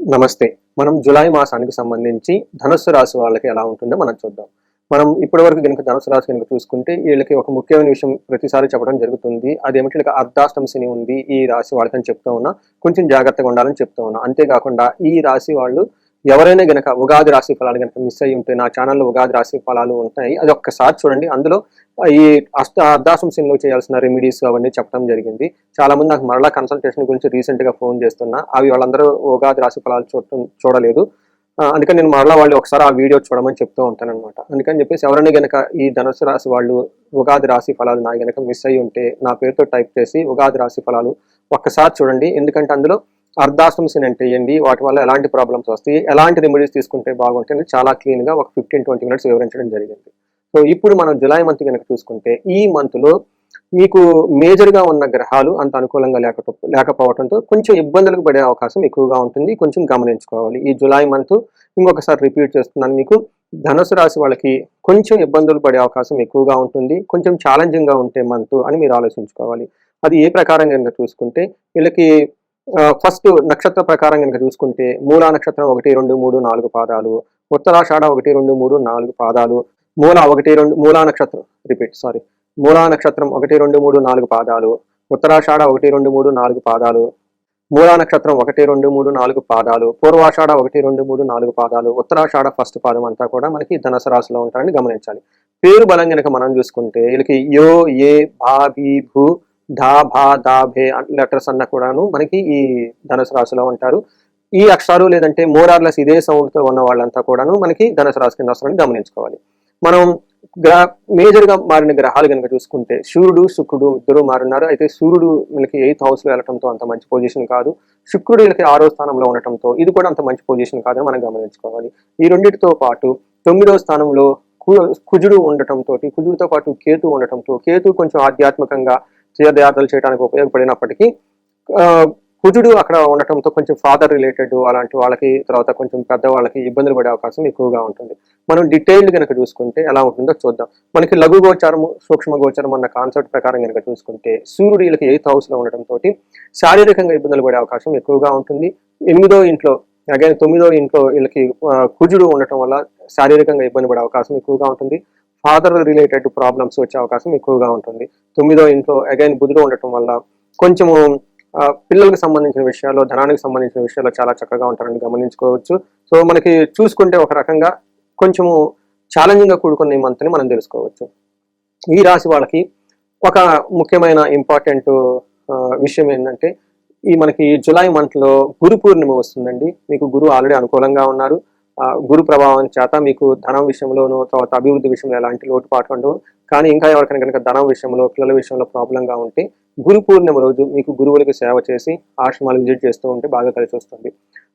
నమస్తే. మనం జులై మాసానికి సంబంధించి ధనుస్సు రాశి వాళ్ళకి ఎలా ఉంటుందో మనం చూద్దాం. మనం ఇప్పటి వరకు కనుక ధనుసు రాశి కనుక చూసుకుంటే వీళ్ళకి ఒక ముఖ్యమైన విషయం ప్రతిసారి చెప్పడం జరుగుతుంది. అదేమిటి? వీళ్ళకి అర్ధాష్టమ శని ఉంది. ఈ రాశి వాళ్ళకని చెప్తూ ఉన్నా కొంచెం జాగ్రత్తగా ఉండాలని చెప్తూ ఉన్నా. అంతేకాకుండా ఈ రాశి వాళ్ళు ఎవరైనా గనక ఉగాది రాశి ఫలాలు కనుక మిస్ అయ్యి ఉంటే నా ఛానల్లో ఉగాది రాశి ఫలాలు ఉంటాయి. అది ఒక్కసారి చూడండి. అందులో ఈ అష్ట అర్ధాశ్రమ సిన్లో చేయాల్సిన రెమెడీస్ అవన్నీ చెప్పడం జరిగింది. చాలా మంది నాకు మరలా కన్సల్టేషన్ గురించి రీసెంట్గా ఫోన్ చేస్తున్నా. అవి వాళ్ళందరూ ఉగాది రాశి ఫలాలు చూడటం చూడలేదు. అందుకని నేను మరలా వాళ్ళు ఒకసారి ఆ వీడియో చూడమని చెప్తూ ఉంటాను అనమాట అందుకని చెప్పేసి ఎవరైనా గనక ఈ ధనుసు రాశి వాళ్ళు ఉగాది రాశి ఫలాలు నా గనక మిస్ అయ్యి ఉంటే నా పేరుతో టైప్ చేసి ఉగాది రాశి ఫలాలు ఒక్కసారి చూడండి. ఎందుకంటే అందులో అర్ధాష్టమ శని అంటే ఏంటి? వాటి వల్ల ఎలాంటి ప్రాబ్లమ్స్ వస్తాయి? ఎలాంటి రెమెడీస్ తీసుకుంటే బాగుంటుంది? చాలా క్లీన్గా ఒక ఫిఫ్టీన్ ట్వంటీ మినిట్స్ వివరించడం జరిగింది. సో ఇప్పుడు మనం జులై మంత్ కనుక చూసుకుంటే ఈ మంత్లో మీకు మేజర్గా ఉన్న గ్రహాలు అంత అనుకూలంగా లేకపో లేకపోవడంతో కొంచెం ఇబ్బందులకు పడే అవకాశం ఎక్కువగా ఉంటుంది. కొంచెం గమనించుకోవాలి. ఈ జులై మంత్ ఇంకొకసారి రిపీట్ చేస్తున్నాను మీకు. ధనుసు రాశి వాళ్ళకి కొంచెం ఇబ్బందులు పడే అవకాశం ఎక్కువగా ఉంటుంది. కొంచెం ఛాలెంజింగ్గా ఉంటే మంత్ అని మీరు ఆలోచించుకోవాలి. అది ఏ ప్రకారం కనుక చూసుకుంటే వీళ్ళకి ఫస్ట్ నక్షత్ర ప్రకారం కనుక చూసుకుంటే మూలా నక్షత్రం ఒకటి రెండు మూడు నాలుగు పాదాలు. ఉత్తరాషాఢ ఒకటి రెండు మూడు నాలుగు పాదాలు. మూల ఒకటి రెండు మూలా నక్షత్రం రిపీట్ సారీ మూలా నక్షత్రం ఒకటి రెండు మూడు నాలుగు పాదాలు ఉత్తరాషాఢ ఒకటి రెండు మూడు నాలుగు పాదాలు మూలా నక్షత్రం ఒకటి రెండు మూడు నాలుగు పాదాలు పూర్వాషాఢ ఒకటి రెండు మూడు నాలుగు పాదాలు ఉత్తరాషాఢ ఫస్ట్ పాదం అంతా కూడా మనకి ధనుసు రాశిలో ఉంటారని గమనించాలి. పేరు బలం కనుక మనం చూసుకుంటే వీళ్ళకి యో ఏ భా భీ భూ ధా భా దా భే లెటర్స్ అన్న కూడాను మనకి ఈ ధనుసు రాశిలో ఉంటారు. ఈ అక్షరాలు లేదంటే మోరార్లెస్ ఇదే సౌండ్తో ఉన్న వాళ్ళంతా కూడాను మనకి ధనుసు రాశి కింద వస్తారని గమనించుకోవాలి. మనం గ్రహ మేజర్గా మారిన గ్రహాలు కనుక చూసుకుంటే సూర్యుడు శుక్రుడు ఇద్దరు మారున్నారు. అయితే సూర్యుడు వీళ్ళకి ఎయిత్ హౌస్లో వెళ్ళటంతో అంత మంచి పొజిషన్ కాదు. శుక్రుడు వీళ్ళకి ఆరో స్థానంలో ఉండటంతో ఇది కూడా అంత మంచి పొజిషన్ కాదని మనం గమనించుకోవాలి. ఈ రెండింటితో పాటు తొమ్మిదో స్థానంలో కు- కుజుడు ఉండటంతో కుజుడితో పాటు కేతు ఉండటంతో కేతు కొంచెం ఆధ్యాత్మికంగా తీర్థయాత్రలు చేయడానికి ఉపయోగపడినప్పటికీ ఆ, కుజుడు అక్కడ ఉండటంతో కొంచెం ఫాదర్ రిలేటెడ్ అలాంటి వాళ్ళకి తర్వాత కొంచెం పెద్ద వాళ్ళకి ఇబ్బందులు పడే అవకాశం ఎక్కువగా ఉంటుంది. మనం డీటెయిల్డ్ కనుక చూసుకుంటే ఎలా ఉంటుందో చూద్దాం. మనకి లఘు గోచారము సూక్ష్మ గోచారం అన్న కాన్సెప్ట్ ప్రకారం కనుక చూసుకుంటే సూర్యుడు వీళ్ళకి ఎయిత్ హౌస్లో ఉండటంతో శారీరకంగా ఇబ్బందులు పడే అవకాశం ఎక్కువగా ఉంటుంది. ఎనిమిదో ఇంట్లో అగైన్ తొమ్మిదో ఇంట్లో వీళ్ళకి కుజుడు ఉండటం వల్ల శారీరకంగా ఇబ్బంది పడే అవకాశం ఎక్కువగా ఉంటుంది. ఫాదర్ రిలేటెడ్ ప్రాబ్లమ్స్ వచ్చే అవకాశం ఎక్కువగా ఉంటుంది. తొమ్మిదో ఇంట్లో అగైన్ బుధుడు ఉండటం వల్ల కొంచెము పిల్లలకు సంబంధించిన విషయాల్లో ధనానికి సంబంధించిన విషయాల్లో చాలా చక్కగా ఉంటారని గమనించుకోవచ్చు. సో మనకి చూసుకుంటే ఒక రకంగా కొంచెము ఛాలెంజింగ్గా కూడుకున్న ఈ మంత్ని మనం తెలుసుకోవచ్చు. ఈ రాశి వాళ్ళకి ఒక ముఖ్యమైన ఇంపార్టెంట్ విషయం ఏంటంటే ఈ మనకి జులై మంత్లో గురు పూర్ణిమ వస్తుందండి. మీకు గురువు ఆల్రెడీ అనుకూలంగా ఉన్నారు. గురు ప్రభావం చేత మీకు ధనం విషయంలోనూ తర్వాత అభివృద్ధి విషయంలో ఎలాంటి లోటుపాటు ఉండవు. కానీ ఇంకా ఎవరికైనా కనుక ధనం విషయంలో పిల్లల విషయంలో ప్రాబ్లంగా ఉంటే గురు పూర్ణిమ రోజు మీకు గురువులకు సేవ చేసి ఆశ్రమాలు విజిట్ చేస్తూ ఉంటే బాగా కలిసి వస్తుంది.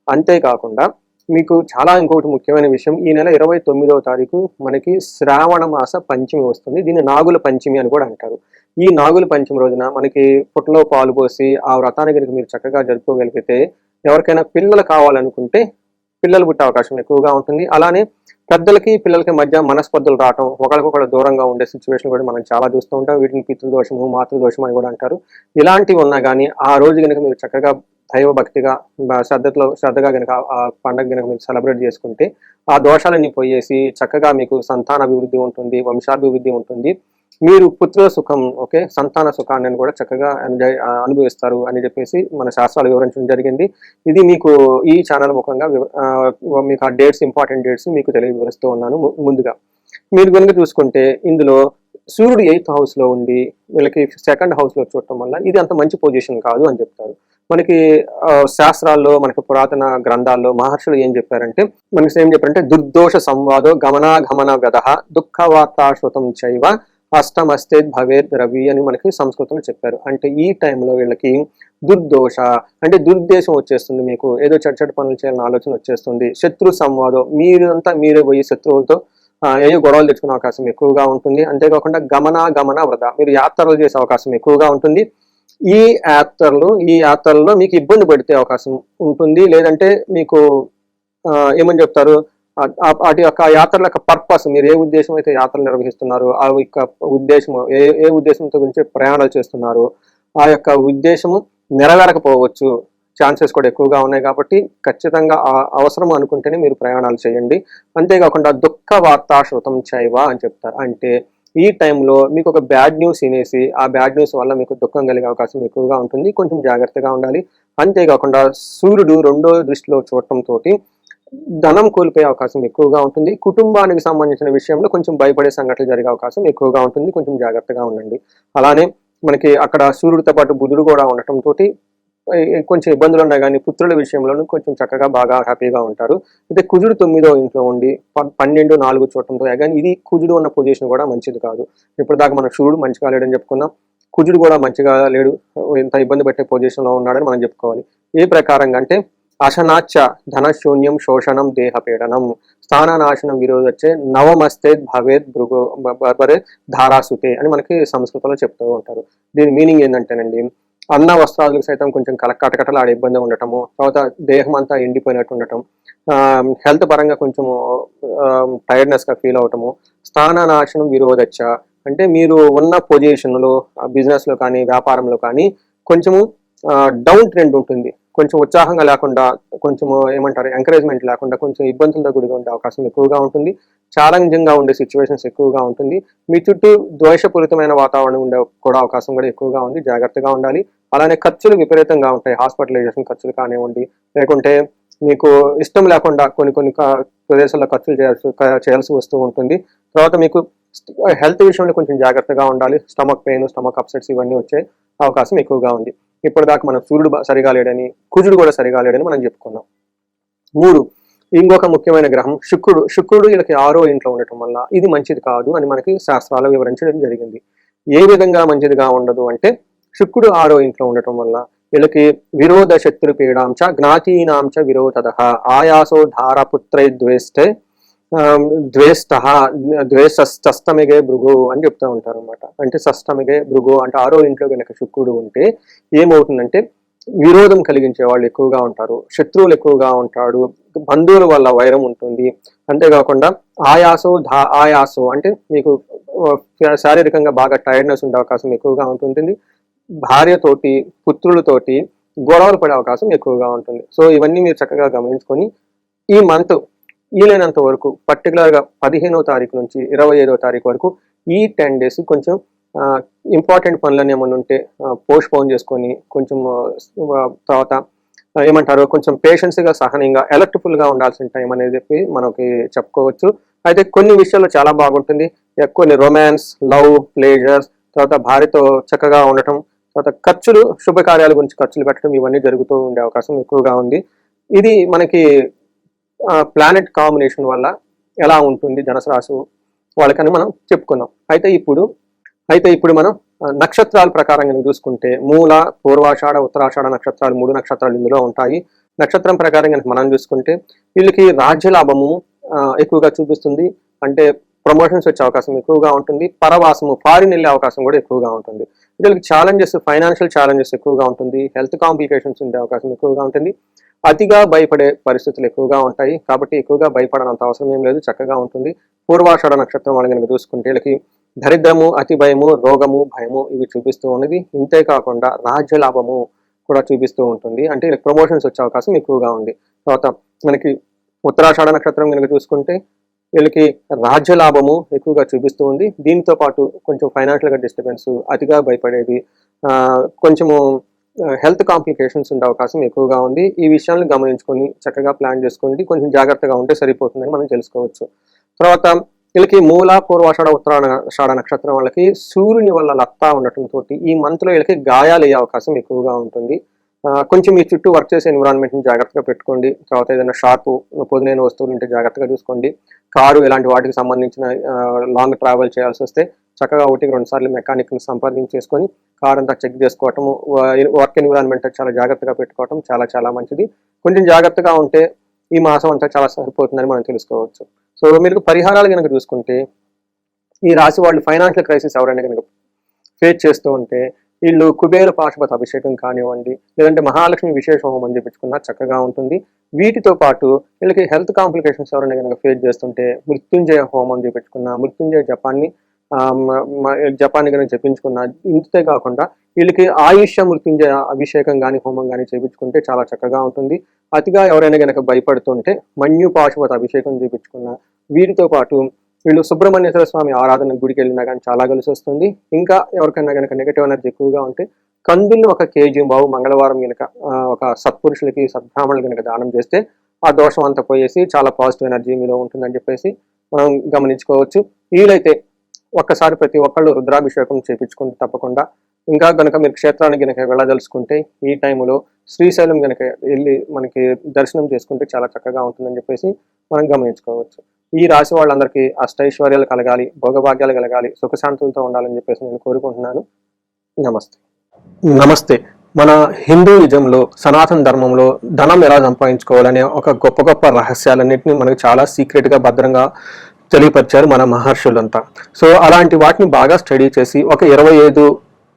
అంతేకాకుండా మీకు చాలా ఇంకొకటి ముఖ్యమైన విషయం ఈ నెల ఇరవై తొమ్మిదవ తారీఖు మనకి శ్రావణ మాస పంచమి వస్తుంది. దీన్ని నాగుల పంచమి అని కూడా అంటారు. ఈ నాగుల పంచమి రోజున మనకి పుట్టలో పాలు పోసి ఆ వ్రతాన్ని కనుక మీరు చక్కగా జరుపుకోగలిగితే ఎవరికైనా పిల్లలు కావాలనుకుంటే పిల్లలు పుట్టే అవకాశం ఎక్కువగా ఉంటుంది. అలానే పెద్దలకి పిల్లలకి మధ్య మనస్పర్ధలు రావటం ఒకరికొకరు దూరంగా ఉండే సిచ్యువేషన్ కూడా మనం చాలా చూస్తూ ఉంటాం. వీటిని పితృదోషము మాతృదోషం అని కూడా అంటారు. ఇలాంటివి ఉన్నా కానీ ఆ రోజు కనుక మీరు చక్కగా దైవ భక్తిగా శ్రద్ధలో శ్రద్ధగా కనుక ఆ పండుగ కనుక మీరు సెలబ్రేట్ చేసుకుంటే ఆ దోషాలన్నీ పోయేసి చక్కగా మీకు సంతాన అభివృద్ధి ఉంటుంది వంశాభివృద్ధి ఉంటుంది. మీరు పుత్ర సుఖం ఓకే సంతాన సుఖాన్ని కూడా చక్కగా అనుభవిస్తారు అని చెప్పేసి మన శాస్త్రాలు వివరించడం జరిగింది. ఇది మీకు ఈ ఛానల్ ముఖంగా మీకు ఆ డేట్స్ ఇంపార్టెంట్ డేట్స్ మీకు తెలియవివరిస్తూ ఉన్నాను ముందుగా. మీరు కనుక చూసుకుంటే ఇందులో సూర్యుడు ఎయిత్ హౌస్లో ఉండి వీళ్ళకి సెకండ్ హౌస్లో చూడటం వల్ల ఇది అంత మంచి పొజిషన్ కాదు అని చెప్తారు. మనకి శాస్త్రాల్లో మనకి పురాతన గ్రంథాల్లో మహర్షులు ఏం చెప్పారంటే మనకి ఏం చెప్పారంటే దుర్దోష సంవాదో గమనాగమన గద దుఃఖ వార్తాశ్రుతం చైవ అష్టమస్తేద్ భవేద్ రవి అని మనకి సంస్కృతంలో చెప్పారు. అంటే ఈ టైంలో వీళ్ళకి దుర్దోష అంటే దుర్దేశం వచ్చేస్తుంది మీకు. ఏదో చెడు చెడు పనులు చేయాలని ఆలోచన వచ్చేస్తుంది. శత్రు సంవాదం మీరంతా మీరే పోయి శత్రువులతో ఏదో గొడవలు తెచ్చుకునే అవకాశం ఎక్కువగా ఉంటుంది. అంతేకాకుండా గమన గమన వృధా మీరు యాత్రలు చేసే అవకాశం ఎక్కువగా ఉంటుంది. ఈ యాత్రలు ఈ యాత్రల్లో మీకు ఇబ్బంది పడితే అవకాశం ఉంటుంది. లేదంటే మీకు ఏమని చెప్తారు? వాటి యొక్క యాత్రల యొక్క పర్పస్ మీరు ఏ ఉద్దేశం అయితే యాత్రలు నిర్వహిస్తున్నారు ఆ యొక్క ఉద్దేశము ఏ ఏ ఉద్దేశంతో గురించి ప్రయాణాలు చేస్తున్నారు ఆ యొక్క ఉద్దేశము నెరవేరకపోవచ్చు ఛాన్సెస్ కూడా ఎక్కువగా ఉన్నాయి కాబట్టి ఖచ్చితంగా ఆ- అవసరం అనుకుంటేనే మీరు ప్రయాణాలు చేయండి. అంతేకాకుండా దుఃఖ వార్తా శృతం చైవ అని చెప్తారు. అంటే ఈ టైంలో మీకు ఒక బ్యాడ్ న్యూస్ వినేసి ఆ బ్యాడ్ న్యూస్ వల్ల మీకు దుఃఖం కలిగే అవకాశం ఎక్కువగా ఉంటుంది. కొంచెం జాగ్రత్తగా ఉండాలి. అంతేకాకుండా సూర్యుడు రెండో దృష్టిలో చూడటంతో ధనం కోల్పోయే అవకాశం ఎక్కువగా ఉంటుంది. కుటుంబానికి సంబంధించిన విషయంలో కొంచెం భయపడే సంఘటనలు జరిగే అవకాశం ఎక్కువగా ఉంటుంది. కొంచెం జాగ్రత్తగా ఉండండి. అలానే మనకి అక్కడ సూర్యుడితో పాటు బుధుడు కూడా ఉండటంతో కొంచెం ఇబ్బందులు ఉన్నాయి కానీ పుత్రుల విషయంలోనూ కొంచెం చక్కగా బాగా హ్యాపీగా ఉంటారు. అయితే కుజుడు తొమ్మిదో ఇంట్లో ఉండి పన్నెండు నాలుగు చూడటంతో కానీ ఇది కుజుడు ఉన్న పొజిషన్ కూడా మంచిది కాదు. ఇప్పుడు దాకా మనం సూర్యుడు మంచిగా లేడని చెప్పుకున్నాం. కుజుడు కూడా మంచిగా లేడు. ఎంత ఇబ్బంది పెట్టే పొజిషన్లో ఉన్నాడని మనం చెప్పుకోవాలి. ఏ ప్రకారంగా అంటే అశనాచ ధనశూన్యం శోషణం దేహపీడనం స్థాననాశనం విరోధొచ్చే నవమస్తే భవేద్ భృగు బరే ధారాసుతే అని మనకి సంస్కృతంలో చెప్తూ ఉంటారు. దీని మీనింగ్ ఏంటంటేనండి అన్న వస్త్రాలకు సైతం కొంచెం కలకటకటలాడే ఇబ్బంది ఉండటము తర్వాత దేహం అంతా ఎండిపోయినట్టు ఉండటం హెల్త్ పరంగా కొంచెము టైర్డ్నెస్గా ఫీల్ అవటము స్థాననాశనం విరోధచ్చ అంటే మీరు ఉన్న పొజిషన్లో బిజినెస్లో కానీ వ్యాపారంలో కానీ కొంచెము డౌన్ ట్రెండ్ ఉంటుంది. కొంచెం ఉత్సాహంగా లేకుండా కొంచెం ఏమంటారు ఎంకరేజ్మెంట్ లేకుండా కొంచెం ఇబ్బందులతో కూడి ఉండే అవకాశం ఎక్కువగా ఉంటుంది. ఛాలెంజింగ్గా ఉండే సిచ్యువేషన్స్ ఎక్కువగా ఉంటుంది. మీ చుట్టూ ద్వేషపూరితమైన వాతావరణం ఉండే కూడా అవకాశం కూడా ఎక్కువగా ఉంది. జాగ్రత్తగా ఉండాలి. అలానే ఖర్చులు విపరీతంగా ఉంటాయి. హాస్పిటలైజేషన్ ఖర్చులు కానివ్వండి లేకుంటే మీకు ఇష్టం లేకుండా కొన్ని కొన్ని ప్రదేశాల్లో ఖర్చులు చేయాల్సి చేయాల్సి వస్తూ ఉంటుంది. తర్వాత మీకు హెల్త్ విషయంలో కొంచెం జాగ్రత్తగా ఉండాలి. స్టమక్ పెయిన్ స్టమక్ అప్సెట్స్ ఇవన్నీ వచ్చే అవకాశం ఎక్కువగా ఉంది. ఇప్పటిదాకా మనం సూర్యుడు సరిగా లేడని కుజుడు కూడా సరిగా లేడని మనం చెప్పుకున్నాం. మూడు ఇంకొక ముఖ్యమైన గ్రహం శుక్రుడు. శుక్రుడు వీళ్ళకి ఆరో ఇంట్లో ఉండటం వల్ల ఇది మంచిది కాదు అని మనకి శాస్త్రాలు వివరించడం జరిగింది. ఏ విధంగా మంచిదిగా ఉండదు అంటే శుక్రుడు ఆరో ఇంట్లో ఉండటం వల్ల వీళ్ళకి విరోధ శత్రు పీడాంచ జ్ఞాతీనాంచ విరోధ ఆయాసో ధారపుత్రై ద్వేష్టే ద్వేష్ట ద్వేషస్తమిగే భృగు అని చెప్తూ ఉంటారు అనమాట అంటే సష్టమిగే భృగు అంటే ఆరో ఇంట్లో కనుక శుక్రుడు ఉంటే ఏమవుతుందంటే విరోధం కలిగించే వాళ్ళు ఎక్కువగా ఉంటారు శత్రువులు ఎక్కువగా ఉంటాడు బంధువుల వల్ల వైరం ఉంటుంది. అంతేకాకుండా ఆయాసో ధా ఆయాసో అంటే మీకు శారీరకంగా బాగా టైర్డ్నెస్ ఉండే అవకాశం ఎక్కువగా ఉంటుంది భార్యతోటి పుత్రులతోటి గొడవలు పడే అవకాశం ఎక్కువగా ఉంటుంది. సో ఇవన్నీ మీరు చక్కగా గమనించుకొని ఈ మంత్ వీలైనంత వరకు పర్టికులర్గా పదిహేనో తారీఖు నుంచి ఇరవై ఐదో తారీఖు వరకు ఈ టెన్ డేస్ కొంచెం ఇంపార్టెంట్ పనులన్నీ ఏమైనా ఉంటే పోస్ట్ పోన్ చేసుకొని కొంచెం తర్వాత ఏమంటారు కొంచెం పేషెన్స్గా సహనంగా ఎలర్ట్ఫుల్గా ఉండాల్సిన టైం అనేది చెప్పి మనకి చెప్పుకోవచ్చు. అయితే కొన్ని విషయాల్లో చాలా బాగుంటుంది. కొన్ని రొమాన్స్ లవ్ ప్లేజర్స్ తర్వాత భార్యతో చక్కగా ఉండటం తర్వాత ఖర్చులు శుభకార్యాల గురించి ఖర్చులు పెట్టడం ఇవన్నీ జరుగుతూ ఉండే అవకాశం ఎక్కువగా ఉంది. ఇది మనకి ప్లానెట్ కాంబినేషన్ వల్ల ఎలా ఉంటుంది ధనుసు రాశి వాళ్ళకని మనం చెప్పుకుందాం. అయితే ఇప్పుడు అయితే ఇప్పుడు మనం నక్షత్రాల ప్రకారం కనుక చూసుకుంటే మూల పూర్వాషాఢ ఉత్తరాషాఢ నక్షత్రాలు మూడు నక్షత్రాలు ఇందులో ఉంటాయి. నక్షత్రం ప్రకారం కనుక మనం చూసుకుంటే వీళ్ళకి రాజ్య లాభము ఎక్కువగా చూపిస్తుంది. అంటే ప్రమోషన్స్ వచ్చే అవకాశం ఎక్కువగా ఉంటుంది. పరవాసము ఫారిన్ వెళ్ళే అవకాశం కూడా ఎక్కువగా ఉంటుంది. వీళ్ళకి ఛాలెంజెస్ ఫైనాన్షియల్ ఛాలెంజెస్ ఎక్కువగా ఉంటుంది. హెల్త్ కాంప్లికేషన్స్ ఉండే అవకాశం ఎక్కువగా ఉంటుంది. అతిగా భయపడే పరిస్థితులు ఎక్కువగా ఉంటాయి. కాబట్టి ఎక్కువగా భయపడనంత అవసరం ఏం లేదు. చక్కగా ఉంటుంది. పూర్వాషాఢ నక్షత్రం వాళ్ళని కనుక చూసుకుంటే వీళ్ళకి దరిద్రము అతి భయము రోగము భయము ఇవి చూపిస్తూ ఉన్నది. ఇంతేకాకుండా రాజ్య లాభము కూడా చూపిస్తూ ఉంటుంది. అంటే వీళ్ళకి ప్రమోషన్స్ వచ్చే అవకాశం ఎక్కువగా ఉంది. తర్వాత మనకి ఉత్తరాషాఢ నక్షత్రం కనుక చూసుకుంటే వీళ్ళకి రాజ్య లాభము ఎక్కువగా చూపిస్తూ ఉంది. దీంతో పాటు కొంచెం ఫైనాన్షియల్గా డిస్టర్బెన్స్ అతిగా భయపడేది కొంచెము హెల్త్ కాంప్లికేషన్స్ ఉండే అవకాశం ఎక్కువగా ఉంది. ఈ విషయాలను గమనించుకొని చక్కగా ప్లాన్ చేసుకోండి కొంచెం జాగ్రత్తగా ఉంటే సరిపోతుందని మనం తెలుసుకోవచ్చు. తర్వాత వీళ్ళకి మూల పూర్వాషాఢ ఉత్తరాషాఢ నక్షత్రం వాళ్ళకి సూర్యుని వల్ల లత్తా ఉండటంతో ఈ మంత్లో వీళ్ళకి గాయాలు అయ్యే అవకాశం ఎక్కువగా ఉంటుంది. కొంచెం మీ చుట్టూ వర్క్ చేసే ఎన్విరాన్మెంట్ని జాగ్రత్తగా పెట్టుకోండి. తర్వాత ఏదైనా షార్పు పొదునైన వస్తువులు ఉంటే జాగ్రత్తగా చూసుకోండి. కారు ఇలాంటి వాటికి సంబంధించిన లాంగ్ ట్రావెల్ చేయాల్సి వస్తే చక్కగా ఒకటికి రెండు సార్లు మెకానిక్ని సంప్రదించేసుకొని కార్ అంతా చెక్ చేసుకోవటము వర్క్ ఎన్విరాన్మెంట్ చాలా జాగ్రత్తగా పెట్టుకోవటం చాలా చాలా మంచిది. కొంచెం జాగ్రత్తగా ఉంటే ఈ మాసం అంతా చాలా సరిపోతుందని మనం తెలుసుకోవచ్చు. సో మీరు పరిహారాలు కనుక చూసుకుంటే ఈ రాశి వాళ్ళు ఫైనాన్షియల్ క్రైసిస్ ఎవరైనా కనుక ఫేస్ చేస్తూ ఉంటే వీళ్ళు కుబేర పాశుపత అభిషేకం కానివ్వండి లేదంటే మహాలక్ష్మి విశేష హోమం చెప్పించుకున్నా చక్కగా ఉంటుంది. వీటితో పాటు వీళ్ళకి హెల్త్ కాంప్లికేషన్స్ ఎవరైనా కనుక ఫేస్ చేస్తుంటే మృత్యుంజయ హోమం చేపించుకున్న మృత్యుంజయ జపాన్ని జపాన్ కనుక చెప్పించుకున్న. ఇంతే కాకుండా వీళ్ళకి ఆయుష్య మృత్యుంజయ అభిషేకం కానీ హోమం కానీ చేయించుకుంటే చాలా చక్కగా ఉంటుంది. అతిగా ఎవరైనా కనుక భయపడుతుంటే మన్యు పాశుపత అభిషేకం చేయించుకున్న వీటితో పాటు వీళ్ళు సుబ్రహ్మణ్యేశ్వర స్వామి ఆరాధన గుడికి వెళ్ళినా కానీ చాలా కలిసి వస్తుంది. ఇంకా ఎవరికైనా కనుక నెగటివ్ ఎనర్జీ ఎక్కువగా ఉంటే కందుల్ని ఒక కేజీ బావు మంగళవారం కనుక ఒక సత్పురుషులకి సద్బ్రాహ్మణులు కనుక దానం చేస్తే ఆ దోషం అంతా పోయేసి చాలా పాజిటివ్ ఎనర్జీ మీలో ఉంటుందని చెప్పేసి మనం గమనించుకోవచ్చు. వీలైతే ఒక్కసారి ప్రతి ఒక్కళ్ళు రుద్రాభిషేకం చేపించుకుంటే తప్పకుండా. ఇంకా గనక మీరు క్షేత్రానికి గనక వెళ్ళదలుచుకుంటే ఈ టైంలో శ్రీశైలం గనక వెళ్ళి మనకి దర్శనం చేసుకుంటే చాలా చక్కగా ఉంటుందని చెప్పేసి మనం గమనించుకోవచ్చు. ఈ రాశి వాళ్ళందరికీ అష్టైశ్వర్యాలు కలగాలి భోగభాగ్యాలు కలగాలి సుఖశాంతులతో ఉండాలని చెప్పేసి నేను కోరుకుంటున్నాను. నమస్తే. నమస్తే. మన హిందూయిజంలో సనాతన ధర్మంలో ధనం ఎలా సంపాదించుకోవాలనే ఒక గొప్ప గొప్ప రహస్యాలన్నింటినీ మనకు చాలా సీక్రెట్గా భద్రంగా తెలియపరిచారు మన మహర్షులంతా. సో అలాంటి వాటిని బాగా స్టడీ చేసి ఒక ఇరవై ఐదు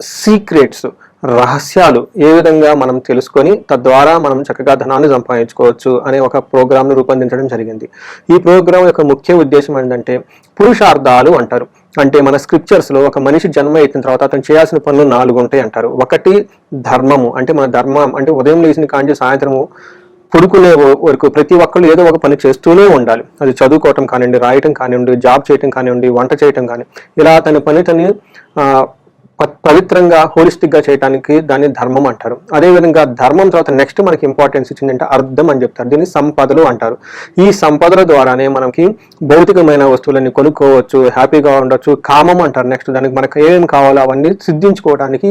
సీక్రెట్స్ రహస్యాలు ఏ విధంగా మనం తెలుసుకొని తద్వారా మనం చక్కగా ధనాన్ని సంపాదించుకోవచ్చు అనే ఒక ప్రోగ్రామ్ను రూపొందించడం జరిగింది. ఈ ప్రోగ్రాం యొక్క ముఖ్య ఉద్దేశం ఏంటంటే పురుషార్థాలు అంటారు. అంటే మన స్క్రిప్చర్స్లో ఒక మనిషి జన్మ అయిన తర్వాత అతను చేయాల్సిన పనులు నాలుగు ఉంటాయి అంటారు. ఒకటి ధర్మము అంటే మన ధర్మం అంటే ఉదయం లేచిన కాంచి సాయంత్రము పడుకునే వరకు ప్రతి ఒక్కళ్ళు ఏదో ఒక పని చేస్తూనే ఉండాలి. అది చదువుకోవటం కానివ్వండి రాయటం కానివ్వండి జాబ్ చేయటం కానివ్వండి వంట చేయటం కానీ ఇలా తన పని తను పవిత్రంగా హోలిస్టిక్గా చేయడానికి దాన్ని ధర్మం అంటారు. అదే విధంగా ధర్మం తర్వాత నెక్స్ట్ మనకి ఇంపార్టెన్స్ ఇచ్చిందంటే అర్థం అని చెప్తారు. దీన్ని సంపదలు అంటారు. ఈ సంపదల ద్వారానే మనకి భౌతికమైన వస్తువులని కొనుక్కోవచ్చు హ్యాపీగా ఉండొచ్చు కామం అంటారు. నెక్స్ట్ దానికి మనకు ఏమేమి కావాలో అవన్నీ సిద్ధించుకోవడానికి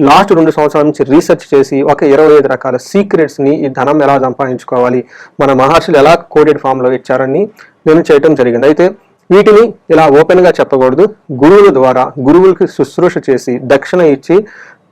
లాస్ట్ రెండు సంవత్సరాల నుంచి రీసెర్చ్ చేసి ఒక ఇరవై ఐదు రకాల సీక్రెట్స్ని ఈ ధనం ఎలా సంపాదించుకోవాలి? మన మహర్షులు ఎలా కోడెడ్ ఫామ్లో ఇచ్చారని నేను చేయటం జరిగింది. అయితే వీటిని ఇలా ఓపెన్గా చెప్పకూడదు. గురువుల ద్వారా గురువులకి శుశ్రూష చేసి దక్షిణ ఇచ్చి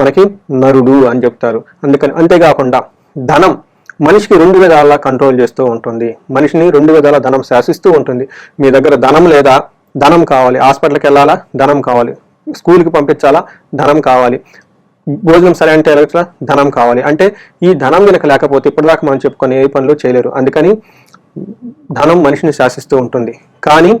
మనకి నరుడు అని చెప్తారు. అందుకని అంతేకాకుండా ధనం మనిషికి రెండు విధాలా కంట్రోల్ చేస్తూ ఉంటుంది. మనిషిని రెండు విధాల ధనం శాసిస్తూ ఉంటుంది. మీ దగ్గర ధనం లేదా ధనం కావాలి. హాస్పిటల్కి వెళ్ళాలా? ధనం కావాలి. స్కూల్కి పంపించాలా? ధనం కావాలి. భోజనం సరే అంటే ధనం కావాలి. అంటే ఈ ధనం కనుక లేకపోతే ఇప్పటిదాకా మనం చెప్పుకొని ఏ పనులు చేయలేరు. అందుకని ధనం మనిషిని శాసిస్తూ ఉంటుంది. కానీ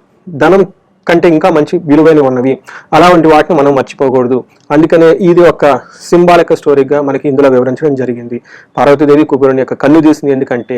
ధనం కంటే ఇంకా మంచి విలువైనవి ఉన్నవి. అలాంటి వాటిని మనం మర్చిపోకూడదు. అందుకనే ఇది ఒక సింబాలిక స్టోరీగా మనకి ఇందులో వివరించడం జరిగింది. పార్వతీదేవి కుబేరుని యొక్క కన్ను తీసింది ఎందుకంటే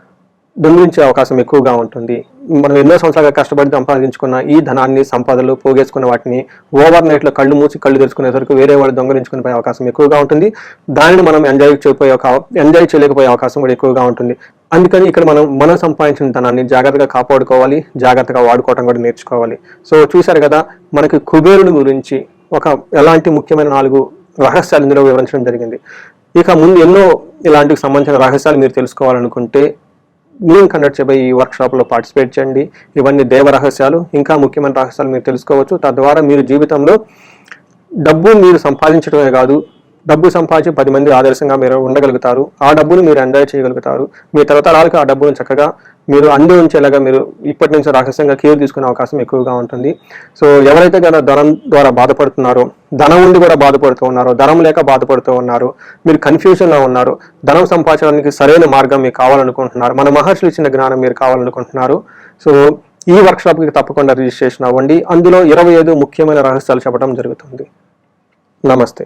దొంగిలించే అవకాశం ఎక్కువగా ఉంటుంది. మనం ఎన్నో సంవత్సరాలుగా కష్టపడి సంపాదించుకున్న ఈ ధనాన్ని సంపదలు పోగేసుకున్న వాటిని ఓవర్ నైట్లో కళ్ళు మూసి కళ్ళు తెరుచుకునేసరికి వేరే వాళ్ళు దొంగలించుకునే అవకాశం ఎక్కువగా ఉంటుంది. దానిని మనం ఎంజాయ్ చేయకపోయే ఒక ఎంజాయ్ చేయలేకపోయే అవకాశం కూడా ఎక్కువగా ఉంటుంది. అందుకని ఇక్కడ మనం మనం సంపాదించిన ధనాన్ని జాగ్రత్తగా కాపాడుకోవాలి జాగ్రత్తగా వాడుకోవడం కూడా నేర్చుకోవాలి. సో చూశారు కదా మనకి కుబేరుని గురించి ఒక ఎలాంటి ముఖ్యమైన నాలుగు రహస్యాలు ఇందులో వివరించడం జరిగింది. ఇక ముందు ఎన్నో ఇలాంటికి సంబంధించిన రహస్యాలు మీరు తెలుసుకోవాలనుకుంటే నేను కండక్ట్ చేయబోయే ఈ వర్క్షాప్లో పార్టిసిపేట్ చేయండి. ఇవన్నీ దేవ రహస్యాలు ఇంకా ముఖ్యమైన రహస్యాలు మీరు తెలుసుకోవచ్చు. తద్వారా మీరు జీవితంలో డబ్బు మీరు సంపాదించడమే కాదు డబ్బు సంపాదించి పది మంది ఆదర్శంగా మీరు ఉండగలుగుతారు. ఆ డబ్బును మీరు ఎంజాయ్ చేయగలుగుతారు. మీ తరతరాలకు ఆ డబ్బును చక్కగా మీరు అంది ఉంచేలాగా మీరు ఇప్పటి నుంచి రాక్షసంగా కేర్ తీసుకునే అవకాశం ఎక్కువగా ఉంటుంది. సో ఎవరైతే కదా ధనం ద్వారా బాధపడుతున్నారో ధనం ఉండి కూడా బాధపడుతూ ఉన్నారో ధనం లేక బాధపడుతూ ఉన్నారు మీరు కన్ఫ్యూజన్లో ఉన్నారు ధనం సంపాదించడానికి సరైన మార్గం మీకు కావాలనుకుంటున్నారు మన మహర్షులు ఇచ్చిన జ్ఞానం మీరు కావాలనుకుంటున్నారు. సో ఈ వర్క్షాప్కి తప్పకుండా రిజిస్ట్రేషన్ అవ్వండి. అందులో ఇరవై ఐదు ముఖ్యమైన రహస్యాలు చెప్పడం జరుగుతుంది. నమస్తే.